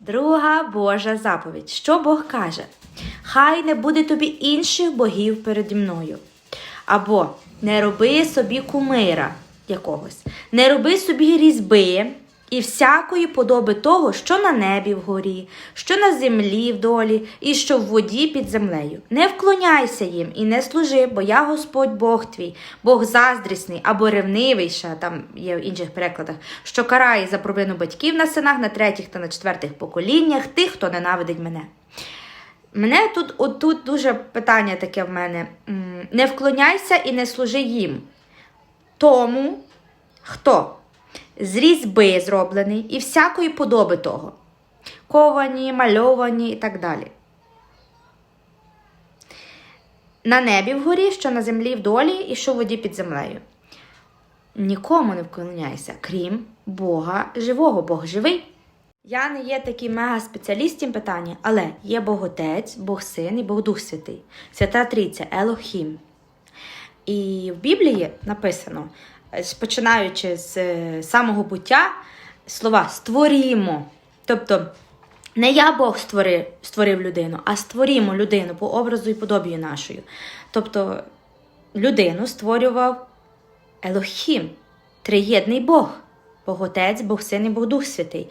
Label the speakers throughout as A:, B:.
A: Друга Божа заповідь. Що Бог каже? Хай не буде тобі інших богів переді мною. Або не роби собі кумира якогось, не роби собі різьби і всякої подоби того, що на небі вгорі, що на землі вдолі, і що в воді під землею. Не вклоняйся їм і не служи, бо я Господь Бог твій, Бог заздрісний або ревнивий, ще там є в інших перекладах, що карає за провину батьків на синах, на третіх та на четвертих поколіннях тих, хто ненавидить мене. Мене тут отут дуже питання таке в мене. Не вклоняйся і не служи їм. Тому, хто з різьби зроблений і всякої подоби того. Ковані, мальовані і так далі. На небі вгорі, що на землі вдолі і що в воді під землею. Нікому не вклоняйся, крім Бога живого, Бог живий. Я не є такий мега-спеціаліст в цім питанні, але є Бог Отець, Бог Син і Бог Дух Святий, Свята Трійця, Елохім. І в Біблії написано, починаючи з е, самого буття, слова створімо. Тобто, не я Бог створив, створив людину, а створімо людину по образу і подобію нашою. Тобто, людину створював Елохім, триєдний Бог. Бог Отець, Бог Син і Бог Дух Святий.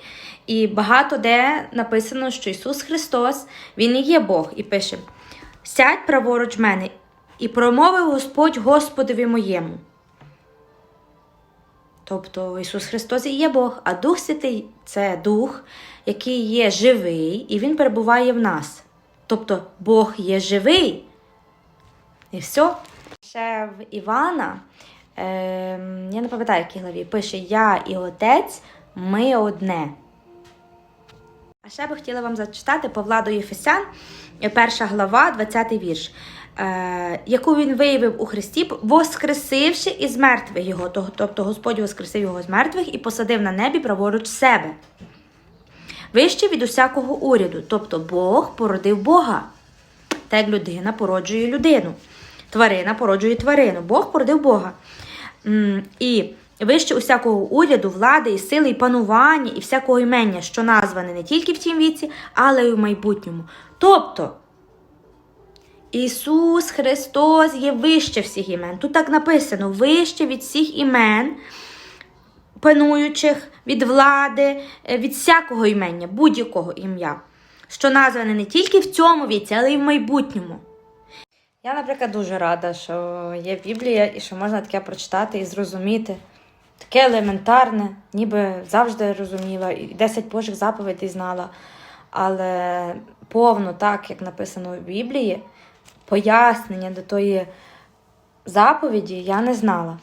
A: І багато де написано, що Ісус Христос, Він і є Бог, і пише: Сядь праворуч мене, і промовив Господь Господові моєму. Тобто Ісус Христос і є Бог, а Дух Святий це Дух, який є живий, і Він перебуває в нас. Тобто Бог є живий. І все. Ще в Івана, е, я не пам'ятаю, в якій главі, пише Я і Отець, ми одне. А ще би хотіла вам зачитати Павла до Єфесян, е, перша глава, 20 вірш, е, яку він виявив у Христі, воскресивши із мертвих його, тобто Господь воскресив його з мертвих і посадив на небі праворуч себе. Вище від усякого уряду, тобто Бог породив Бога. Так як людина породжує людину, тварина породжує тварину. Бог породив Бога. І вище усякого уряду, влади, і сили, і панування, і всякого імення, що назване не тільки в тім віці, але й у майбутньому. Тобто Ісус Христос є вище всіх імен. Тут так написано: вище від всіх імен, пануючих, від влади, е, від всякого імення, будь-якого ім'я, що назване не тільки в цьому віці, але й в майбутньому. Я, наприклад, дуже рада, що є Біблія і що можна таке прочитати і зрозуміти. Таке елементарне, ніби завжди розуміла, і 10 Божих заповідей знала. Але повно, так, як написано в Біблії, пояснення до тої заповіді я не знала.